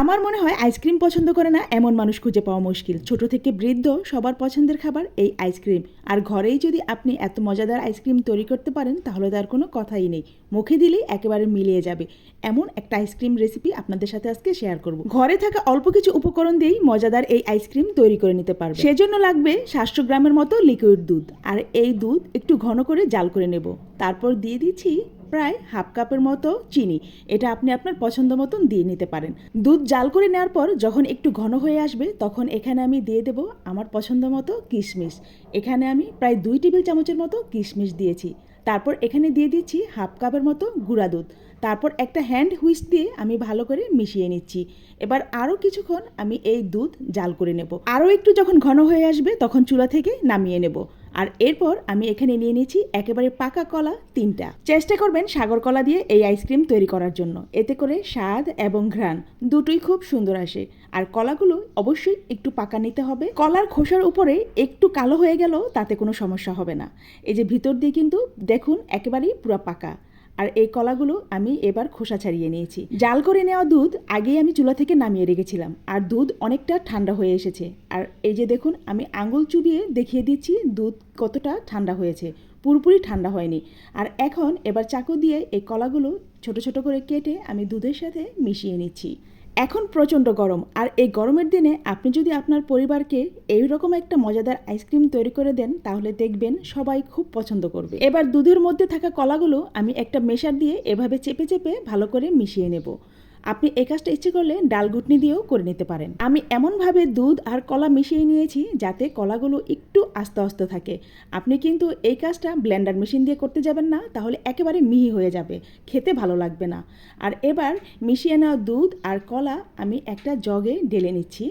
আমার মনে হয় আইসক্রিম পছন্দ করে না এমন মানুষ খুঁজে পাওয়া মুশকিল। ছোট থেকে বৃদ্ধ সবার পছন্দের খাবার এই আইসক্রিম। আর ঘরেই যদি আপনি এত মজাদার আইসক্রিম তৈরি করতে পারেন, তাহলে তার কোনো কথাই নেই। মুখে দিলেই একেবারে মিলিয়ে যাবে। এমন একটা আইসক্রিম রেসিপি আপনাদের সাথে আজকে শেয়ার করব। ঘরে থাকা অল্প কিছু উপকরণ দিয়েই মজাদার এই আইসক্রিম তৈরি করে নিতে পারবে। সেজন্য লাগবে সাতশো গ্রামের মতো লিকুইড দুধ। আর এই দুধ একটু ঘন করে জাল করে নেব। তারপর দিয়ে দিচ্ছি প্রায় হাফ কাপের মতো চিনি। এটা আপনি আপনার পছন্দ মতন দিয়ে নিতে পারেন। দুধ জাল করে নেওয়ার পর যখন একটু ঘন হয়ে আসবে, তখন এখানে আমি দিয়ে দেব আমার পছন্দ মতো কিশমিশ। এখানে আমি প্রায় দুই টেবিল চামচের মতো কিশমিশ দিয়েছি। তারপর এখানে দিয়ে দিচ্ছি হাফ কাপের মতো গুঁড়া দুধ। তারপর একটা হ্যান্ড হুইস দিয়ে আমি ভালো করে মিশিয়ে নিচ্ছি। এবার আরও কিছুক্ষণ আমি এই দুধ জাল করে নেব। আরও একটু যখন ঘন হয়ে আসবে, তখন চুলা থেকে নামিয়ে নেব। আর এরপর আমি এখানে নিয়ে নিয়েছি একেবারে পাকা কলা তিনটা। চেষ্টা করবেন সাগর কলা দিয়ে এই আইসক্রিম তৈরি করার জন্য। এতে করে স্বাদ এবং ঘ্রাণ দুটোই খুব সুন্দর আসে। আর কলাগুলো অবশ্যই একটু পাকা নিতে হবে। কলার খোসার উপরে একটু কালো হয়ে গেল তাতে কোনো সমস্যা হবে না। এই যে ভিতর দিয়ে কিন্তু দেখুন একেবারেই পুরো পাকা। আর এই কলাগুলো আমি এবার খোসা ছাড়িয়ে নিয়েছি। জাল করে নেওয়া দুধ আগেই আমি চুলা থেকে নামিয়ে রেখেছিলাম আর দুধ অনেকটা ঠান্ডা হয়ে এসেছে। আর এই যে দেখুন, আমি আঙুল চুবিয়ে দেখিয়ে দিচ্ছি দুধ কতটা ঠান্ডা হয়েছে। পুরোপুরি ঠান্ডা হয়নি। আর এখন এবার চাকু দিয়ে এই কলাগুলো ছোট ছোট করে কেটে আমি দুধের সাথে মিশিয়ে নিচ্ছি। এখন প্রচণ্ড গরম। আর এই গরমের দিনে আপনি যদি আপনার পরিবারকে এই রকম একটা মজাদার আইসক্রিম তৈরি করে দেন, তাহলে দেখবেন সবাই খুব পছন্দ করবে। এবার দুধের মধ্যে থাকা কলাগুলো আমি একটা মেশার দিয়ে এভাবে চেপে চেপে ভালো করে মিশিয়ে নেব। আপনি এই কাজটা ইচ্ছে করলে ডাল ঘুটনি দিয়েও করে নিতে পারেন। আমি এমনভাবে দুধ আর কলা মিশিয়ে নিয়েছি যাতে কলাগুলো একটু আস্তে আস্তে থাকে। আপনি কিন্তু এই কাজটা ব্লেন্ডার মেশিন দিয়ে করতে যাবেন না, তাহলে একেবারে মিহি হয়ে যাবে। খেতে ভালো লাগবে না। আর এবার মিশিয়ে নেওয়া দুধ আর কলা আমি একটা জগে ঢেলে নিচ্ছি।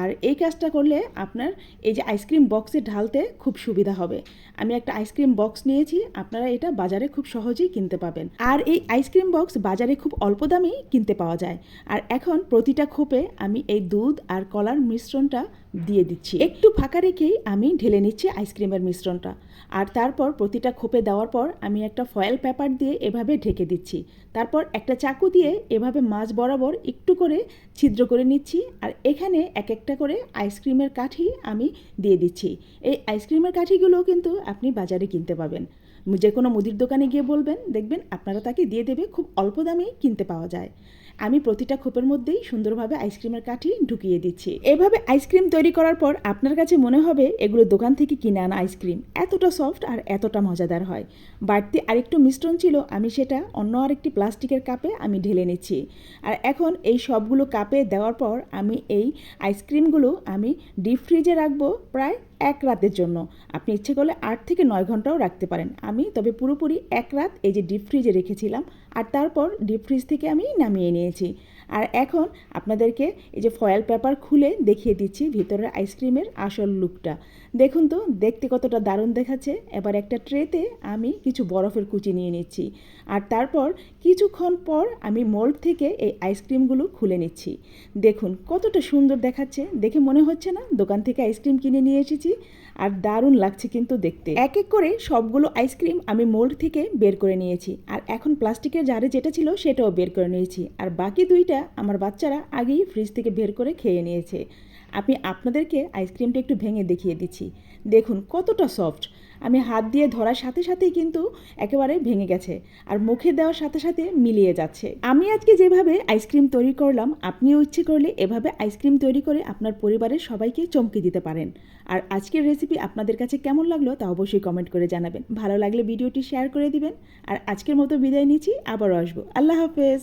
আর এই কাজটা করলে আপনার এই যে আইসক্রিম বক্সে ঢালতে খুব সুবিধা হবে। আমি একটা আইসক্রিম বক্স নিয়েছি, আপনারা এটা বাজারে খুব সহজেই কিনতে পাবেন। আর এই আইসক্রিম বক্স বাজারে খুব অল্প দামেই কিনতে পাওয়া যায়। আর এখন প্রতিটা খোপে আমি এই দুধ আর কলার মিশ্রণটা দিয়ে দিচ্ছি। একটু ফাঁকা রেখেই আমি ঢেলে নিচ্ছি আইসক্রিমের মিশ্রণটা। আর তারপর প্রতিটা খোপে দেওয়ার পর আমি একটা ফয়েল পেপার দিয়ে এভাবে ঢেকে দিচ্ছি। তারপর একটা চাকু দিয়ে এভাবে মাছ বরাবর একটু করে ছিদ্র করে নিচ্ছি। আর এখানে এক একটা করে আইসক্রিমের কাঠি আমি দিয়ে দিচ্ছি। এই আইসক্রিমের কাঠিগুলোও কিন্তু আপনি বাজারে কিনতে পাবেন। যে কোনো মুদির দোকানে গিয়ে বলবেন, দেখবেন আপনারা তাকে দিয়ে দেবে, খুব অল্প দামেই কিনতে পাওয়া যায়। আমি প্রতিটা খোপের মধ্যেই সুন্দরভাবে আইসক্রিমের কাঠি ঢুকিয়ে দিচ্ছি। এভাবে আইসক্রিম তৈরি করার পর আপনার কাছে মনে হবে এগুলো দোকান থেকে কিনে আনা আইসক্রিম। এতটা সফট আর এতটা মজাদার হয়। বাড়তি আরেকটু মিশ্রণ ছিল, আমি সেটা অন্য আরেকটি প্লাস্টিকের কাপে আমি ঢেলে নিচ্ছি। আর এখন এই সবগুলো কাপে দেওয়ার পর আমি এই আইসক্রিমগুলো আমি ডিপ ফ্রিজে রাখব প্রায় এক রাতের জন্য। আপনি ইচ্ছে করলে আট থেকে নয় ঘন্টাও রাখতে পারেন। আমি তবে পুরোপুরি এক রাত এই যে ডিপ ফ্রিজে রেখেছিলাম, আর তারপর ডিপ ফ্রিজ থেকে আমি নামিয়ে নিয়েছি। আর এখন আপনাদেরকে এই যে ফয়েল পেপার খুলে দেখিয়ে দিচ্ছি ভিতরের আইসক্রিমের আসল লুকটা দেখুন তো, দেখতে কতটা দারুণ দেখাচ্ছে। এবার একটা ট্রেতে আমি কিছু বরফের কুচি নিয়ে নিচ্ছি। আর তারপর কিছুক্ষণ পর আমি মোল্ড থেকে এই আইসক্রিমগুলো খুলে নিচ্ছি। দেখুন কতটা সুন্দর দেখাচ্ছে। দেখে মনে হচ্ছে না দোকান থেকে আইসক্রিম কিনে নিয়ে এসেছি। আর দারুণ লাগছে কিন্তু দেখতে। এক এক করে সবগুলো আইসক্রিম আমি মোল্ড থেকে বের করে নিয়েছি। আর এখন প্লাস্টিকের জারে যেটা ছিল সেটাও বের করে নিয়েছি। আর বাকি দুইটা আমার বাচ্চারা আগেই ফ্রিজ থেকে বের করে খেয়ে নিয়েছে। আমি আপনাদেরকে আইসক্রিমটা একটু ভেঙে দেখিয়ে দিচ্ছি। দেখুন, কতটা সফট আমি হাত দিয়ে ধরার সাথে সাথেই কিন্তু একেবারে ভেঙে গেছে আর মুখে দেওয়ার সাথে সাথে মিলিয়ে যাচ্ছে। আমি আজকে যেভাবে আইসক্রিম তৈরি করলাম, আপনিও ইচ্ছে করলে এভাবে আইসক্রিম তৈরি করে আপনার পরিবারের সবাইকে চমকে দিতে পারেন। আর আজকের রেসিপি আপনাদের কাছে কেমন লাগল তা অবশ্যই কমেন্ট করে জানাবেন। ভালো লাগলে ভিডিওটি শেয়ার করে দিবেন। আর আজকের মতো বিদায় নিচ্ছি, আবারও আসব। আল্লাহ হাফেজ।